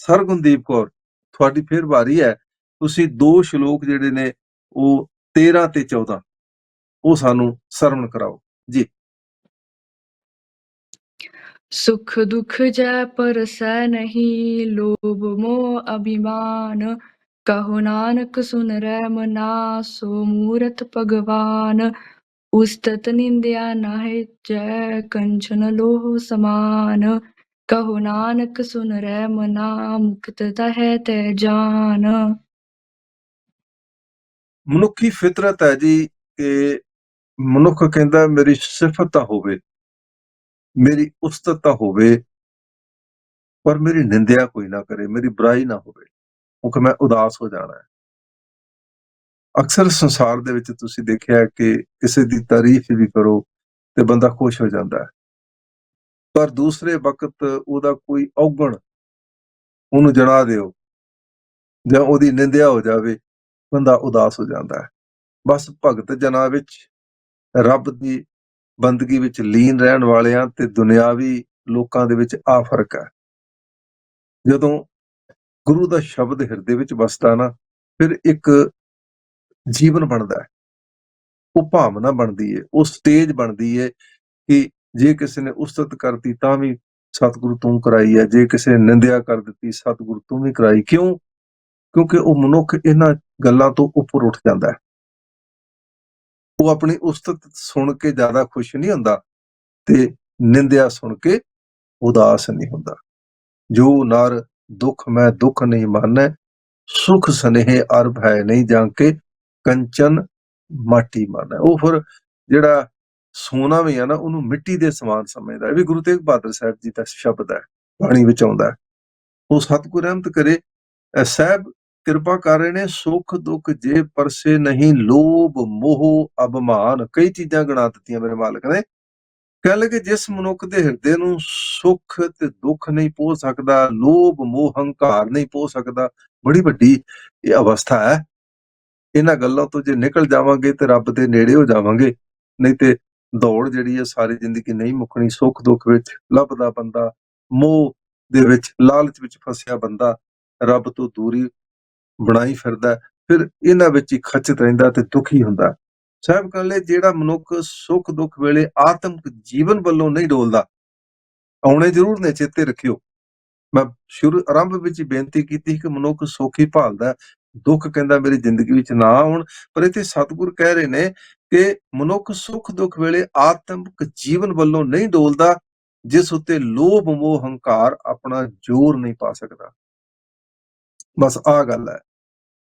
ਸਰਗੁਣਦੀਪ ਕੌਰ, ਤੁਹਾਡੀ ਫੇਰ ਵਾਰੀ ਹੈ। ਤੁਸੀਂ ਦੋ ਸ਼ਲੋਕ ਜਿਹੜੇ ਨੇ ਉਹ 13 ਤੇ 14 ਉਹ ਸਾਨੂੰ ਸਰਵਣ ਕਰਾਓ। ਜੀ। ਸੁਖ ਦੁਖ ਜੈ ਪਰਸੈ ਨਹੀਂ, ਲੋਭ ਮੋਹ ਅਭਿਮਾਨ। ਕਹੋ ਨਾਨਕ ਸੁਨ ਰਹਿ ਮਨਾ, ਸੋ ਮੂਰਤ ਭਗਵਾਨ। ਉਸਤਤ ਨਿੰਦਿਆ ਨਾਹਿ, ਜੈ ਕੰਚਨ ਲੋਹ ਸਮਾਨ। ਕਹੋ ਨਾਨਕ ਸੁਨ ਰਹਿ ਮਨਾ, ਮੁਕਤ ਤਹਿ ਤੈ ਜਾਨ। ਮਨੁੱਖੀ ਫਿਤਰਤ ਹੈ ਜੀ ਕਿ ਮਨੁੱਖ ਕਹਿੰਦਾ ਮੇਰੀ ਸਿਫਤ ਤਾਂ ਹੋਵੇ, ਮੇਰੀ ਉਸਤ ਤਾਂ ਹੋਵੇ, ਪਰ ਮੇਰੀ ਨਿੰਦਿਆ ਕੋਈ ਨਾ ਕਰੇ, ਮੇਰੀ ਬੁਰਾਈ ਨਾ ਹੋਵੇ ਉਹ ਕਿ ਮੈਂ ਉਦਾਸ ਹੋ ਜਾਣਾ ਹੈ। ਅਕਸਰ ਸੰਸਾਰ ਦੇ ਵਿੱਚ ਤੁਸੀਂ ਦੇਖਿਆ ਕਿ ਕਿਸੇ ਦੀ ਤਾਰੀਫ ਵੀ ਕਰੋ ਤੇ ਬੰਦਾ ਖੁਸ਼ ਹੋ ਜਾਂਦਾ ਹੈ। ਪਰ ਦੂਸਰੇ ਵਕਤ ਉਹਦਾ ਕੋਈ ਔਗਣ ਉਹਨੂੰ ਜਣਾ ਦਿਓ ਜਾਂ ਉਹਦੀ ਨਿੰਦਿਆ ਹੋ ਜਾਵੇ, ਬੰਦਾ ਉਦਾਸ ਹੋ ਜਾਂਦਾ ਹੈ। ਬਸ ਭਗਤ ਜਨਾਂ ਵਿੱਚ, ਰੱਬ ਦੀ ਬੰਦਗੀ ਵਿੱਚ ਲੀਨ ਰਹਿਣ ਵਾਲਿਆਂ ਤੇ ਦੁਨਿਆਵੀ ਲੋਕਾਂ ਦੇ ਵਿੱਚ ਆ ਫ਼ਰਕ ਹੈ। ਜਦੋਂ ਗੁਰੂ ਦਾ ਸ਼ਬਦ ਹਿਰਦੇ ਵਿੱਚ ਵਸਦਾ ਨਾ, ਫਿਰ ਇੱਕ ਜੀਵਨ ਬਣਦਾ ਹੈ। ਉਹ ਭਾਵਨਾ ਬਣਦੀ ਹੈ, ਉਹ ਸਟੇਜ ਬਣਦੀ ਹੈ ਕਿ ਜੇ ਕਿਸੇ ਨੇ ਉਸਤਤ ਕਰਤੀ ਤਾਂ ਵੀ ਸਤਿਗੁਰੂ ਤੂੰ ਕਰਾਈ ਹੈ, ਜੇ ਕਿਸੇ ਨੇ ਨਿੰਦਿਆ ਕਰ ਦਿੱਤੀ ਸਤਿਗੁਰੂ ਤੂੰ ਵੀ ਕਰਾਈ। ਕਿਉਂ? ਕਿਉਂਕਿ ਉਹ ਮਨੁੱਖ ਇਹਨਾਂ ਗੱਲਾਂ ਤੋਂ ਉੱਪਰ ਉੱਠ ਜਾਂਦਾ ਹੈ। ਉਹ ਆਪਣੀ ਉਸਤਤ ਸੁਣ ਕੇ ਜ਼ਿਆਦਾ ਖੁਸ਼ ਨਹੀਂ ਹੁੰਦਾ ਤੇ ਨਿੰਦਿਆ ਸੁਣ ਕੇ ਉਦਾਸ ਨਹੀਂ ਹੁੰਦਾ। ਜੋ ਨਰ ਦੁੱਖ ਮੈਂ ਦੁੱਖ ਨਹੀਂ ਮਾਨੈ, ਸੁਖ ਸਨੇਹ ਅਰਬ ਹੈ ਨਹੀਂ ਜਾਂ ਕੇ ਕੰਚਨ ਮਾਟੀ ਮਾਨੈ। ਉਹ ਫਿਰ ਜਿਹੜਾ ਸੋਨਾ ਵੀ ਆ ਨਾ, ਉਹਨੂੰ ਮਿੱਟੀ ਦੇ ਸਮਾਨ ਸਮਝਦਾ ਇਹ ਵੀ ਗੁਰੂ ਤੇਗ ਬਹਾਦਰ ਸਾਹਿਬ ਜੀ ਦਾ ਸ਼ਬਦ ਹੈ, ਬਾਣੀ ਵਿੱਚ ਆਉਂਦਾ ਉਹ ਸਤਿਗੁਰ ਰਹਿਮਤ ਕਰੇ, ਅਹ ਕਿਰਪਾ ਕਰ ਰਹੇ ਨੇ ਸੁਖ ਦੁੱਖ ਜੇ ਪਰਸੇ ਨਹੀਂ, ਲੋਭ ਮੋਹ ਅਭਮਾਨ। ਕਈ ਚੀਜ਼ਾਂ ਗਣਾ ਦਿੱਤੀਆਂ ਮੇਰੇ ਮਾਲਕ ਨੇ। ਕਹਿ ਲਗੇ, ਜਿਸ ਮਨੁੱਖ ਦੇ ਹਿਰਦੇ ਨੂੰ ਸੁੱਖ ਤੇ ਦੁੱਖ ਨਹੀਂ ਪੋ ਸਕਦਾ, ਲੋਭ ਮੋਹ ਹੰਕਾਰ ਨਹੀਂ ਪੋ ਸਕਦਾ, ਬੜੀ ਵੱਡੀ ਇਹ ਅਵਸਥਾ ਹੈ। ਇਹਨਾਂ ਗੱਲਾਂ ਤੋਂ ਜੇ ਨਿਕਲ ਜਾਵਾਂਗੇ ਤੇ ਰੱਬ ਦੇ ਨੇੜੇ ਹੋ ਜਾਵਾਂਗੇ, ਨਹੀਂ ਤੇ ਦੌੜ ਜਿਹੜੀ ਹੈ ਸਾਰੀ ਜ਼ਿੰਦਗੀ ਨਹੀਂ ਮੁੱਕਣੀ, ਸੁੱਖ ਦੁੱਖ ਵਿੱਚ ਲੱਭਦਾ ਬੰਦਾ, ਮੋਹ ਦੇ ਵਿੱਚ, ਲਾਲਚ ਵਿੱਚ ਫਸਿਆ ਬੰਦਾ ਰੱਬ ਤੋਂ ਦੂਰੀ ਬਣਾਈ ਫਿਰਦਾ, ਫਿਰ ਇਹਨਾਂ ਵਿੱਚ ਹੀ ਖਚਤ ਰਹਿੰਦਾ ਤੇ ਦੁਖੀ ਹੁੰਦਾ। ਸਾਹਿਬ ਕਹਿੰਦੇ ਜਿਹੜਾ ਮਨੁੱਖ ਸੁੱਖ ਦੁੱਖ ਵੇਲੇ ਆਤਮਿਕ ਜੀਵਨ ਵੱਲੋਂ ਨਹੀਂ ਡੋਲਦਾ, ਆਉਣੇ ਜ਼ਰੂਰ ਨੇ, ਚੇਤੇ ਰੱਖਿਓ। ਮੈਂ ਸ਼ੁਰੂ, ਆਰੰਭ ਵਿੱਚ ਹੀ ਬੇਨਤੀ ਕੀਤੀ ਕਿ ਮਨੁੱਖ ਸੁੱਖ ਹੀ ਭਾਲਦਾ ਦੁੱਖ ਕਹਿੰਦਾ ਮੇਰੀ ਜ਼ਿੰਦਗੀ ਵਿੱਚ ਨਾ ਆਉਣ, ਪਰ ਇੱਥੇ ਸਤਿਗੁਰ ਕਹਿ ਰਹੇ ਨੇ ਕਿ ਮਨੁੱਖ ਸੁੱਖ ਦੁੱਖ ਵੇਲੇ ਆਤਮਿਕ ਜੀਵਨ ਵੱਲੋਂ ਨਹੀਂ ਡੋਲਦਾ, ਜਿਸ ਉੱਤੇ ਲੋਭ, ਮੋਹ, ਹੰਕਾਰ ਆਪਣਾ ਜ਼ੋਰ ਨਹੀਂ ਪਾ ਸਕਦਾ। ਬਸ ਆ ਗੱਲ ਹੈ।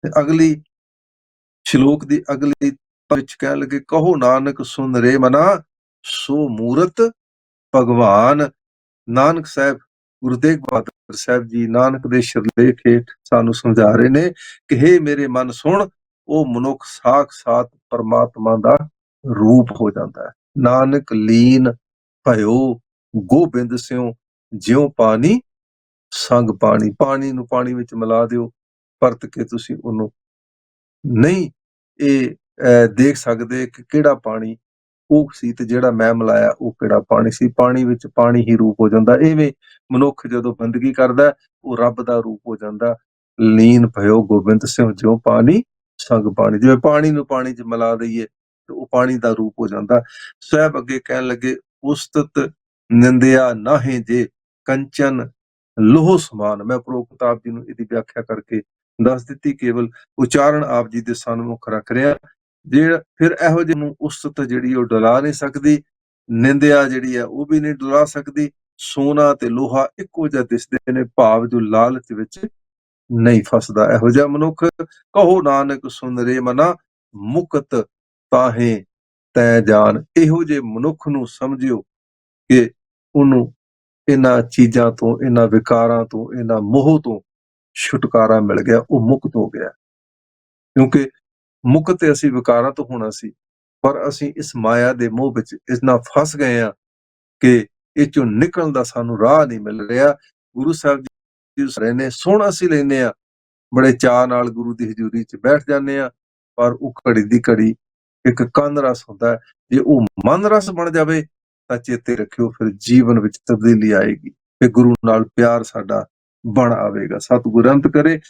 ਤੇ ਅਗਲੀ ਸ਼ਲੋਕ ਦੀ ਅਗਲੀ ਵਿੱਚ ਕਹਿਣ ਲੱਗੇ, ਕਹੋ ਨਾਨਕ, ਸੁਨ ਰੇ ਮਨਾ, ਸੋ ਮੂਰਤ ਭਗਵਾਨ। ਨਾਨਕ ਸਾਹਿਬ ਗੁਰੂ ਤੇਗ ਬਹਾਦਰ ਸਾਹਿਬ ਜੀ, ਨਾਨਕ ਦੇ ਸ਼ਿਰਲੇਖ ਹੇਠ ਸਾਨੂੰ ਸਮਝਾ ਰਹੇ ਨੇ ਕਿ ਹੇ ਮੇਰੇ ਮਨ ਸੁਣ, ਉਹ ਮਨੁੱਖ ਸਾਖਸਾਤ ਪਰਮਾਤਮਾ ਦਾ ਰੂਪ ਹੋ ਜਾਂਦਾ ਹੈ। ਨਾਨਕ ਲੀਨ ਭਇਓ, ਗੋਬਿੰਦ ਸਿਉ, ਜਿਉ ਪਾਣੀ, ਸੰਗ ਪਾਣੀ। ਪਾਣੀ ਨੂੰ ਪਾਣੀ ਵਿੱਚ ਮਿਲਾ ਦਿਓ, ਪਰਤ ਕੇ ਤੁਸੀਂ ਉਹਨੂੰ। ਨਹੀਂ ਇਹ ਦੇਖ ਸਕਦੇ ਕਿ ਕਿਹੜਾ ਪਾਣੀ ਉਹ ਸੀ ਤੇ ਜਿਹੜਾ ਮੈਂ ਮਿਲਾਇਆ, ਉਹ ਕਿਹੜਾ ਪਾਣੀ ਸੀ? ਪਾਣੀ ਵਿੱਚ ਪਾਣੀ ਹੀ ਰੂਪ ਹੋ ਜਾਂਦਾ। ਐਵੇਂ ਮਨੁੱਖ ਜਦੋਂ ਬੰਦਗੀ ਕਰਦਾ, ਉਹ ਰੱਬ ਦਾ ਰੂਪ ਹੋ ਜਾਂਦਾ। ਲੀਨ ਭਇਓ ਗੋਬਿੰਦ ਸਿੰਘ ਜਿਉ ਪਾਣੀ, ਸੰਗ ਪਾਣੀ। ਜਿਵੇਂ ਪਾਣੀ ਨੂੰ ਪਾਣੀ 'ਚ ਮਿਲਾ ਦਈਏ, ਤੇ ਉਹ ਪਾਣੀ ਦਾ ਰੂਪ ਹੋ ਜਾਂਦਾ। ਸਾਹਿਬ ਅੱਗੇ ਕਹਿਣ ਲੱਗੇ, ਉਸਤਤ ਨਿੰਦਿਆ ਨਾਹੇ ਜੇ ਕੰਚਨ ਲੋਹ ਸਮਾਨ। ਮੈਂ ਉਪਰੋਕਤ ਆਪ ਜੀ ਨੂੰ ਇਹਦੀ ਵਿਆਖਿਆ ਕਰਕੇ ਦੱਸ ਦਿੱਤੀ। ਕੇਵਲ ਉਚਾਰਨ ਆਪ ਜੀ ਦੇ ਸਨਮੁਖ ਰੱਖ ਰਿਹਾ। ਜੇ ਫਿਰ ਇਹੋ ਜਿਹੇ ਨੂੰ ਉਸਤ ਜਿਹੜੀ ਉਹ ਡਲਾ ਨਹੀਂ ਸਕਦੀ, ਨਿੰਦਿਆ ਜਿਹੜੀ ਆ ਉਹ ਵੀ ਨਹੀਂ ਡਰਾ ਸਕਦੀ, ਸੋਨਾ ਤੇ ਲੋਹਾ ਇੱਕੋ ਜਿਹਾ ਦਿਸਦੇ ਨੇ, ਭਾਵ ਜੋ ਲਾਲਚ ਵਿੱਚ ਨਹੀਂ ਫਸਦਾ। ਇਹੋ ਜਿਹਾ ਮਨੁੱਖ ਕਹੋ ਨਾਨਕ ਸੁਨਰੇ ਮਨਾ, ਮੁਕਤ ਤਾਹੇ ਤੈ ਜਾਨ। ਇਹੋ ਜਿਹੇ ਮਨੁੱਖ ਨੂੰ ਸਮਝਿਓ ਕਿ ਉਹਨੂੰ ਇਹਨਾਂ ਚੀਜ਼ਾਂ ਤੋਂ, ਇਹਨਾਂ ਵਿਕਾਰਾਂ ਤੋਂ, ਇਹਨਾਂ ਮੋਹ ਤੋਂ ਛੁਟਕਾਰਾ ਮਿਲ ਗਿਆ, ਉਹ ਮੁਕਤ ਹੋ ਗਿਆ। ਕਿਉਂਕਿ ਮੁਕਤ ਤੇ ਅਸੀਂ ਵਿਕਾਰਾਂ ਤੋਂ ਹੋਣਾ ਸੀ, ਪਰ ਅਸੀਂ ਇਸ ਮਾਇਆ ਦੇ ਮੋਹ ਵਿੱਚ ਇਸਨਾ ਫਸ ਗਏ ਆ ਕਿ ਇਹ ਚੋਂ ਨਿਕਲਣ ਦਾ ਸਾਨੂੰ ਰਾਹ ਨਹੀਂ ਮਿਲ ਰਿਹਾ। ਗੁਰੂ ਸਾਹਿਬ ਜੀ ਰਹੇ ਨੇ ਸੁਣ ਅਸੀਂ ਲੈਨੇ ਆ ਬੜੇ ਚਾਅ ਨਾਲ ਗੁਰੂ ਦੀ ਹਜ਼ੂਰੀ 'ਚ ਬੈਠ ਜਾਂਦੇ ਆ ਪਰ ਉਹ ਘੜੀ ਦੀ ਘੜੀ ਇੱਕ ਕੰਨ ਰਸ ਹੁੰਦਾ ਜੇ ਉਹ ਮਨ ਰਸ ਬਣ ਜਾਵੇ, ਤਾਂ ਚੇਤੇ ਰੱਖਿਓ, ਫਿਰ ਜੀਵਨ ਵਿੱਚ ਤਬਦੀਲੀ ਆਏਗੀ ਤੇ ਗੁਰੂ ਨਾਲ ਪਿਆਰ ਸਾਡਾ ਬਣ ਆਵੇਗਾ। ਸਤਿਗੁਰ ਅੰਤ ਕਰੇ